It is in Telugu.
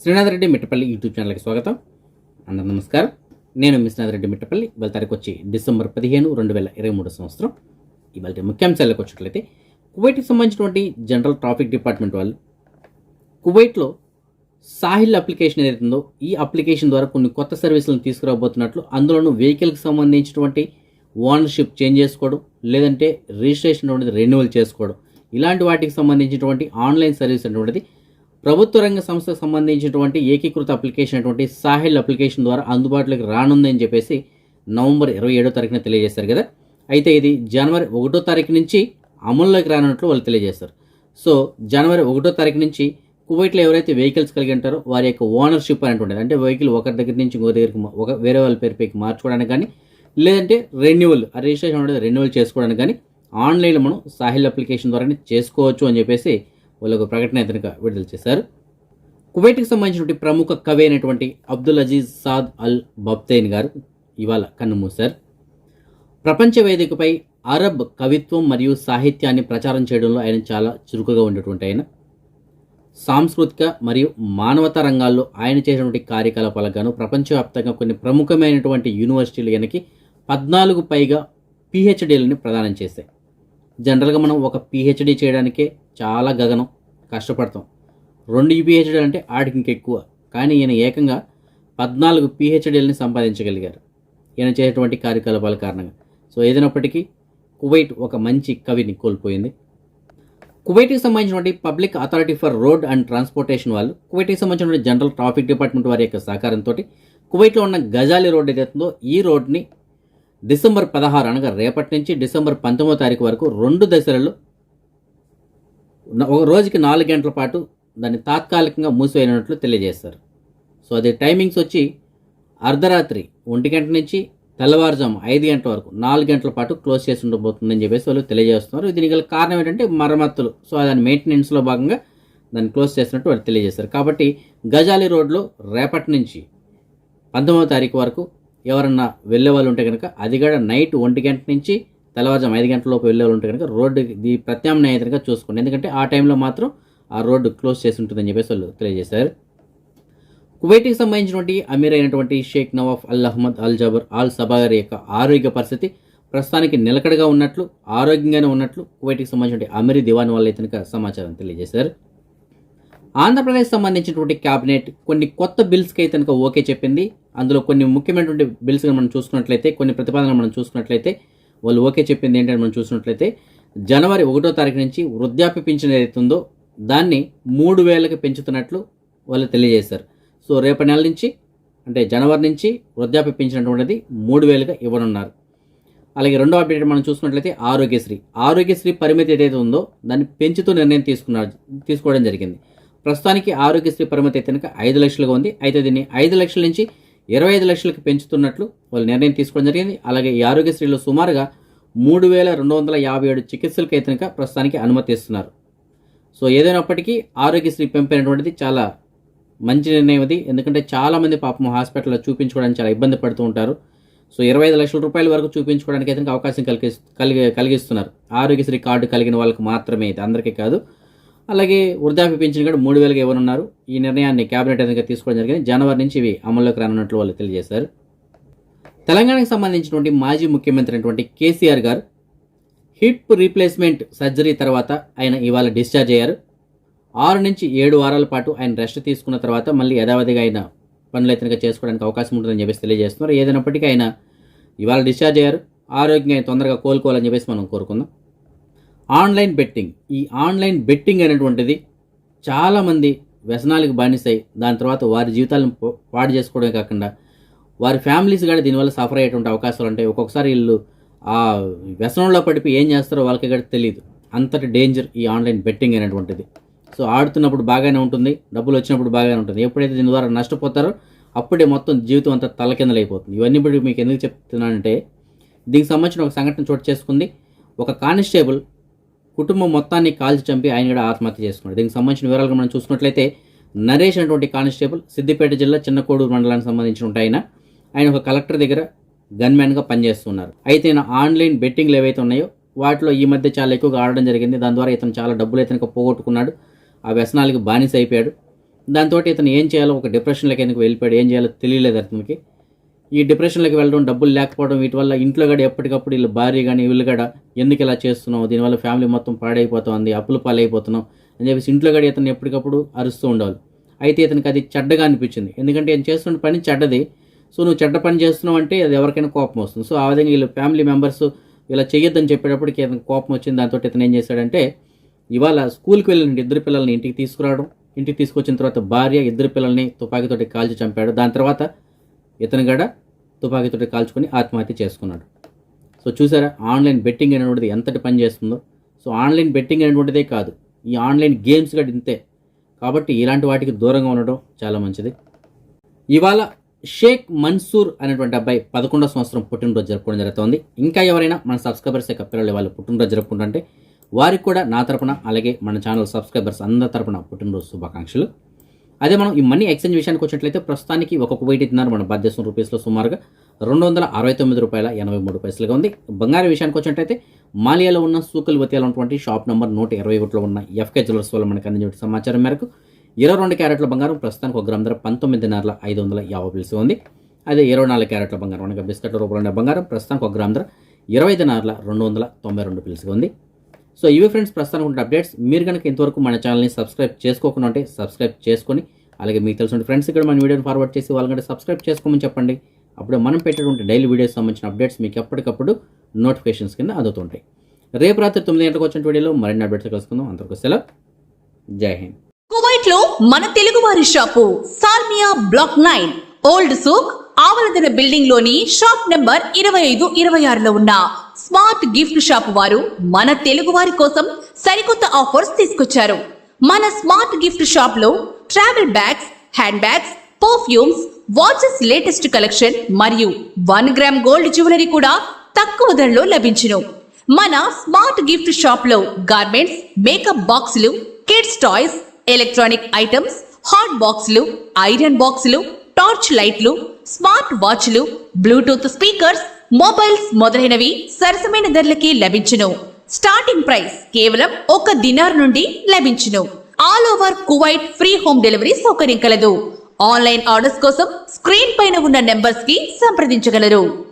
శ్రీనాథ్ రెడ్డి మిట్టపల్లి యూట్యూబ్ ఛానల్కి స్వాగతం. అందరూ నమస్కారం. నేను మీ రెడ్డి మిట్టపల్లి. ఇవాళ తారీఖు వచ్చి డిసెంబర్ పదిహేను రెండు వేల ఇరవై మూడు సంవత్సరం. ఇవాళ ముఖ్యాంశాలకు వచ్చినట్లయితే కువైట్కి సంబంధించినటువంటి జనరల్ ట్రాఫిక్ డిపార్ట్మెంట్ వాళ్ళు కువైట్లో సాహిల్ అప్లికేషన్ ఏదైతుందో ఈ అప్లికేషన్ ద్వారా కొన్ని కొత్త సర్వీసులను తీసుకురాబోతున్నట్లు అందులోనూ వెహికల్కి సంబంధించినటువంటి ఓనర్షిప్ చేంజ్ చేసుకోవడం లేదంటే రిజిస్ట్రేషన్ అనేది రెన్యువల్ చేసుకోవడం. ఇలాంటి వాటికి సంబంధించినటువంటి ఆన్లైన్ సర్వీస్ అనేటువంటిది ప్రభుత్వ రంగ సంస్థకు సంబంధించినటువంటి ఏకీకృత అప్లికేషన్ అటువంటి సాహిల్ అప్లికేషన్ ద్వారా అందుబాటులోకి రానుందని చెప్పేసి నవంబర్ ఇరవై ఏడో తారీఖున తెలియజేశారు కదా. అయితే ఇది జనవరి ఒకటో తారీఖు నుంచి అమల్లోకి రానున్నట్లు వాళ్ళు తెలియజేశారు. సో జనవరి ఒకటో తారీఖు నుంచి కువైట్లో ఎవరైతే వెహికల్స్ కలిగి ఉంటారో వారి యొక్క ఓనర్షిప్ అనేటువంటిది అంటే వెహికల్ ఒకరి దగ్గర నుంచి ఇంకో దగ్గరికి ఒక వేరే వాళ్ళ పేరు పైకి మార్చుకోవడానికి కానీ లేదంటే రెన్యువల్ ఆ రిజిస్ట్రేషన్ అనేది రెన్యువల్ చేసుకోవడానికి కానీ ఆన్లైన్లో మనం సాహిల్ అప్లికేషన్ ద్వారానే చేసుకోవచ్చు అని చెప్పేసి వాళ్ళకు ప్రకటన ఇతనికి విడుదల చేశారు. కువైట్కి సంబంధించినటువంటి ప్రముఖ కవి అయినటువంటి అబ్దుల్ అజీజ్ సాద్ అల్ బబ్తైన్ గారు ఇవాళ కన్నుమూశారు ప్రపంచ వేదికపై అరబ్ కవిత్వం మరియు సాహిత్యాన్ని ప్రచారం చేయడంలో ఆయన చాలా చురుకుగా ఉండేటువంటి ఆయన. సాంస్కృతిక మరియు మానవతా రంగాల్లో ఆయన చేసినటువంటి కార్యకలాపాలకు గాను ప్రపంచవ్యాప్తంగా కొన్ని ప్రముఖమైనటువంటి యూనివర్సిటీలు వెనక్కి పద్నాలుగు పైగా పిహెచ్డీలని ప్రదానం చేశాయి. జనరల్గా మనం ఒక పిహెచ్డీ చేయడానికే చాలా గగనం కష్టపడతాం. రెండు పిహెచ్డీలు అంటే ఆడికి ఇంకెక్కువ కానీ ఈయన ఏకంగా పద్నాలుగు పిహెచ్డీలని సంపాదించగలిగారు. ఈయన చేసేటువంటి కార్యకలాపాల కారణంగా. సో ఏదైనప్పటికీ కువైట్ ఒక మంచి కవిని కోల్పోయింది. కువైట్కి సంబంధించినటువంటి public authority for road and transportation వాళ్ళు కువైట్కి సంబంధించినటువంటి జనరల్ ట్రాఫిక్ డిపార్ట్మెంట్ వారి యొక్క సహకారంతో కువైట్లో ఉన్న గజాలి రోడ్ ఏదైతుందో ఈ రోడ్ని డిసెంబర్ పదహారు అనగా రేపటి నుంచి డిసెంబర్ పంతొమ్మిదో తారీఖు వరకు రెండు దశలలో ఒక రోజుకి నాలుగు గంటల పాటు దాన్ని తాత్కాలికంగా మూసివేయనట్లు తెలియజేస్తారు సో అది టైమింగ్స్ వచ్చి అర్ధరాత్రి ఒంటి గంట నుంచి తెల్లవారుజాము ఐదు గంటల వరకు నాలుగు గంటల పాటు క్లోజ్ చేసి ఉండబోతుందని చెప్పేసి వాళ్ళు తెలియజేస్తున్నారు. దీనికి గల కారణం ఏంటంటే మరమ్మతులు. సో దాని మెయింటెనెన్స్లో భాగంగా దాన్ని క్లోజ్ చేసినట్టు వాళ్ళు తెలియజేస్తారు కాబట్టి గజాలి రోడ్లో రేపటి నుంచి పంతొమ్మిదో తారీఖు వరకు ఎవరన్నా వెళ్ళే వాళ్ళు ఉంటే కనుక అది కూడా నైట్ ఒంటి గంట నుంచి తెల్లవారుజాము ఐదు గంటల లోపు వెళ్ళే వాళ్ళు ఉంటే కనుక రోడ్డు ఇది ప్రత్యామ్నాయంగా చూసుకోండి. ఎందుకంటే ఆ టైంలో మాత్రం ఆ రోడ్డు క్లోజ్ చేసి ఉంటుందని చెప్పేసి వాళ్ళు తెలియజేశారు. కువైట్కి సంబంధించినటువంటి అమీర్ అయినటువంటి Sheikh Nawaf Al Ahmad Al Jaber Al Sabah గారి యొక్క ఆరోగ్య పరిస్థితి ప్రస్తుతానికి నిలకడగా ఉన్నట్లు ఆరోగ్యంగానే ఉన్నట్లు కువైట్కి సంబంధించిన అమీర్ దివాన్ వాళ్ళు అయితే సమాచారం తెలియజేశారు. ఆంధ్రప్రదేశ్ సంబంధించినటువంటి క్యాబినెట్ కొన్ని కొత్త బిల్స్కి అయితే కనుక ఓకే చెప్పింది. అందులో కొన్ని ముఖ్యమైనటువంటి బిల్స్ మనం చూసుకున్నట్లయితే కొన్ని ప్రతిపాదనలు మనం చూసుకున్నట్లయితే వాళ్ళు ఓకే చెప్పింది ఏంటంటే మనం చూసినట్లయితే జనవరి ఒకటో తారీఖు నుంచి వృద్ధాప్య పింఛన్ ఏదైతుందో దాన్ని మూడు వేలకు పెంచుతున్నట్లు వాళ్ళు తెలియజేశారు. సో రేపటి నెల నుంచి అంటే జనవరి నుంచి వృద్ధాప్య పెంచినటువంటిది మూడు వేలుగా ఇవ్వనున్నారు. అలాగే రెండో అప్డేట్ మనం చూసుకున్నట్లయితే ఆరోగ్యశ్రీ. ఆరోగ్యశ్రీ పరిమితి ఏదైతే ఉందో దాన్ని పెంచుతూ నిర్ణయం తీసుకున్నారు తీసుకోవడం జరిగింది. ప్రస్తుతానికి ఆరోగ్యశ్రీ పరిమితి అయితే కనుక ఐదు లక్షలుగా ఉంది. అయితే దీన్ని ఐదు లక్షల నుంచి ఇరవై ఐదు లక్షలకు పెంచుతున్నట్లు వాళ్ళు నిర్ణయం తీసుకోవడం జరిగింది. అలాగే ఈ ఆరోగ్యశ్రీలో సుమారుగా మూడు వేల రెండు వందల యాభై ఏడు చికిత్సలకు అయితే కనుక ప్రస్తుతానికి అనుమతిస్తున్నారు సో ఏదైనప్పటికీ ఆరోగ్యశ్రీ పెంపైనటువంటిది చాలా మంచి నిర్ణయం అది ఎందుకంటే చాలామంది పాపం హాస్పిటల్లో చూపించుకోవడానికి చాలా ఇబ్బంది పడుతూ ఉంటారు. సో ఇరవై ఐదు లక్షల రూపాయల వరకు చూపించుకోవడానికి అయితే అవకాశం కలిగి కలిగి కలిగిస్తున్నారు. ఆరోగ్యశ్రీ కార్డు కలిగిన వాళ్ళకి మాత్రమే ఇది అందరికీ కాదు. అలాగే వృద్ధాప్య పింఛన్ కూడా మూడు వేలుగా ఇవ్వనున్నారు. ఈ నిర్ణయాన్ని కేబినెట్ ఏదైనా తీసుకోవడం జరిగింది. జనవరి నుంచి ఇవి అమల్లోకి రానున్నట్లు వాళ్ళు తెలియజేశారు. తెలంగాణకు సంబంధించినటువంటి మాజీ ముఖ్యమంత్రి అయినటువంటి కేసీఆర్ గారు హిప్ రీప్లేస్మెంట్ సర్జరీ తర్వాత ఆయన ఇవాళ డిశ్చార్జ్ అయ్యారు. ఆరు నుంచి ఏడు వారాల పాటు ఆయన రెస్ట్ తీసుకున్న తర్వాత మళ్ళీ యథావధిగా ఆయన పనులు అయితే చేసుకోవడానికి అవకాశం ఉంటుందని చెప్పేసి తెలియజేస్తున్నారు. ఏదైనప్పటికీ ఆయన ఇవాళ డిశ్చార్జ్ అయ్యారు. ఆరోగ్యంగా ఆయన తొందరగా కోలుకోవాలని చెప్పేసి మనం కోరుకుందాం. Online betting. ఈ ఆన్లైన్ బెట్టింగ్ అనేటువంటిది చాలామంది వ్యసనాలకు బానిసాయి దాని తర్వాత వారి జీవితాలను పాడు చేసుకోవడమే కాకుండా వారి ఫ్యామిలీస్ కూడా దీనివల్ల సఫర్ అయ్యేటువంటి అవకాశాలు ఉంటాయి. ఒక్కొక్కసారి వీళ్ళు ఆ వ్యసనంలో పడిపోయి ఏం చేస్తారో వాళ్ళకి కూడా తెలియదు. అంతటి డేంజర్ ఈ ఆన్లైన్ బెట్టింగ్ అనేటువంటిది. సో ఆడుతున్నప్పుడు బాగానే ఉంటుంది డబ్బులు వచ్చినప్పుడు బాగానే ఉంటుంది. ఎప్పుడైతే దీని ద్వారా నష్టపోతారో అప్పుడే మొత్తం జీవితం అంతా తలకిందలైపోతుంది ఇవన్నీ ఇప్పుడు మీకు ఎందుకు చెప్తున్నానంటే దీనికి సంబంధించిన ఒక సంఘటన చోటు చేసుకుంది. ఒక కానిస్టేబుల్ కుటుంబం మొత్తాన్ని కాల్చి చంపి ఆయన కూడా ఆత్మహత్య చేసుకున్నాడు. దీనికి సంబంధించిన వివరాలు మనం చూసుకున్నట్లయితే నరేష్ అనేటువంటి కానిస్టేబుల్ సిద్దిపేట జిల్లా చిన్నకోడూరు మండలానికి సంబంధించిన ఆయన. ఆయన ఒక కలెక్టర్ దగ్గర గన్మ్యాన్గా పనిచేస్తున్నారు. అయితే ఈయన ఆన్లైన్ బెట్టింగ్లు ఏవైతే ఉన్నాయో వాటిలో ఈ మధ్య చాలా ఎక్కువగా ఆడడం జరిగింది. దాని ద్వారా ఇతను చాలా డబ్బులు ఇతనికి పోగొట్టుకున్నాడు. ఆ వ్యసనాలకి బానిస అయిపోయాడు. దాంతో ఇతను ఏం చేయాలో ఒక డిప్రెషన్లోకి ఎందుకు వెళ్ళిపోయాడు ఏం చేయాలో తెలియలేదు అతనికి. ఈ డిప్రెషన్లోకి వెళ్ళడం డబ్బులు లేకపోవడం వీటి వల్ల ఇంట్లో కూడా ఎప్పటికప్పుడు వీళ్ళు భార్య కానీ వీళ్ళు కూడా ఎందుకు ఇలా చేస్తున్నావు దీనివల్ల ఫ్యామిలీ మొత్తం పాడైపోతుంది అప్పులు పాలైపోతున్నాం అని చెప్పేసి ఇంట్లో కూడా ఇతను ఎప్పటికప్పుడు అరుస్తూ ఉండాలి. అయితే ఇతనికి అది చెడ్డగా అనిపించింది. ఎందుకంటే నేను చేస్తున్న పని చెడ్డది. సో నువ్వు చెడ్డ పని చేస్తున్నావు అంటే అది ఎవరికైనా కోపం వస్తుంది. సో ఆ విధంగా వీళ్ళు ఫ్యామిలీ మెంబర్స్ ఇలా చేయొద్దని చెప్పేటప్పటికి ఇతనికి కోపం వచ్చింది. దాంతో ఇతను ఏం చేశాడంటే ఇవాళ స్కూల్కి వెళ్ళిన ఇద్దరు పిల్లల్ని ఇంటికి తీసుకురావడం ఇంటికి తీసుకొచ్చిన తర్వాత భార్య ఇద్దరు పిల్లల్ని తుపాకీతోటి కాల్చి చంపాడు. దాని తర్వాత ఇతను గడ తుపాకీతోటి కాల్చుకొని ఆత్మహత్య చేసుకున్నాడు. సో చూసారా ఆన్లైన్ బెట్టింగ్ అనేటువంటిది ఎంతటి పని చేస్తుందో. సో ఆన్లైన్ బెట్టింగ్ అనేటువంటిదే కాదు ఈ ఆన్లైన్ గేమ్స్ కూడా ఇంతే. కాబట్టి ఇలాంటి వాటికి దూరంగా ఉండడం చాలా మంచిది. ఇవాళ షేక్ మన్సూర్ అనేటువంటి అబ్బాయి పదకొండో సంవత్సరం పుట్టినరోజు జరుపుకోవడం జరుగుతోంది. ఇంకా ఎవరైనా మన సబ్స్క్రైబర్స్ యొక్క పిల్లలు వాళ్ళు పుట్టినరోజు జరుపుకుంటుంటే వారికి కూడా నా తరపున అలాగే మన ఛానల్ సబ్స్క్రైబర్స్ అందరి తరపున పుట్టినరోజు శుభాకాంక్షలు. అదే మనం ఈ మనీ ఎక్స్చేంజ్ విషయానికి వచ్చినట్లయితే ప్రస్తుతానికి ఒక వెయిట్ ఇస్తున్నారు మన భారతదేశం రూపీస్లో సుమారుగా రెండు వందల అరవై తొమ్మిది రూపాయల ఎనభై మూడు పైసలుగా ఉంది. బంగారం విషయానికి వచ్చినట్లయితే మాలియాలో ఉన్న సూకల్ వతియాలో ఉన్నటువంటి షాప్ నెంబర్ నూట ఇరవై ఒకటిలో ఉన్న ఎఫ్కే జ్యువెలర్స్ వల్ల మనకు అందించిన సమాచారం మేరకు ఇరవై రెండు క్యారెట్ల బంగారం ప్రస్తుతానికి ఒక గ్రామ ధర పంతొమ్మిది నెలల ఐదు వందల యాభై పిలిసి ఉంది. అదే ఇరవై నాలుగు క్యారెట్ల బంగారం అనగా బిస్కెట్ రూపంలో ఉన్న బంగారం ప్రస్తుతానికి ఒక గ్రామ ధర ఇరవై ఐదు నెలల రెండు వందల తొంభై రెండు పిలిసిగా ఉంది. సో ఇవి ఫ్రెండ్స్ ప్రస్తుతానికి ఉన్న అప్డేట్స్. మీరు కనుక ఇంతవరకు మన ఛానల్ని సబ్స్క్రైబ్ చేసుకోకుండా ఉంటే సబ్స్క్రైబ్ చేసుకొని అలాగే మీకు తెలిసిన ఫ్రెండ్స్ ఇక్కడ మన వీడియోని ఫార్వర్డ్ చేసి వాళ్ళకంటే సబ్స్క్రైబ్ చేసుకోమని చెప్పండి. అప్పుడు మనం పెట్టేటువంటి డైలీ వీడియోస్ సంబంధించిన అప్డేట్స్ మీకు ఎప్పటికప్పుడు నోటిఫికేషన్స్ కింద అందుతుంటాయి. రేపు రాత్రి తొమ్మిది గంటలకు వచ్చిన వీడియోలో మరిన్ని అప్డేట్స్ కలుసుకుందాం. అందరికీ సెలవు. జై హింద్. కువైట్లో మన తెలుగువారి shop Salmiya block nine. Old souk ఆవలదన బిల్డింగ్లోని షాప్ నెంబర్ ఇరవై ఐదు ఇరవై ఆరులో ఉన్న స్మార్ట్ గిఫ్ట్ షాప్ వారు మన తెలుగువారి కోసం సరికొత్త ఆఫర్స్ తీసుకొచ్చారు. మన స్మార్ట్ గిఫ్ట్ షాప్లో travel bags hand bags perfumes watches latest collection మరియు వన్ గ్రామ్ గోల్డ్ జ్యువెలరీ కూడా తక్కువ ధరలో లభించును. మన స్మార్ట్ గిఫ్ట్ షాప్లో గార్మెంట్స్ మేకప్ బాక్సులు kids toys electronic items hot బాక్సులు ఐరన్ బాక్సులు టార్చ్ లైట్లు స్మార్ట్ వాచ్లు బ్లూటూత్ స్పీకర్స్ మొబైల్స్ మొదలైనవి సరసమైన ధరలకి లభించును. స్టార్టింగ్ ప్రైస్ కేవలం ఒక దినార్ నుండి లభించును. All over Kuwait free home delivery సౌకర్యం కలదు. ఆన్లైన్ ఆర్డర్స్ కోసం స్క్రీన్ పైన ఉన్న నెంబర్స్కి సంప్రదించగలరు.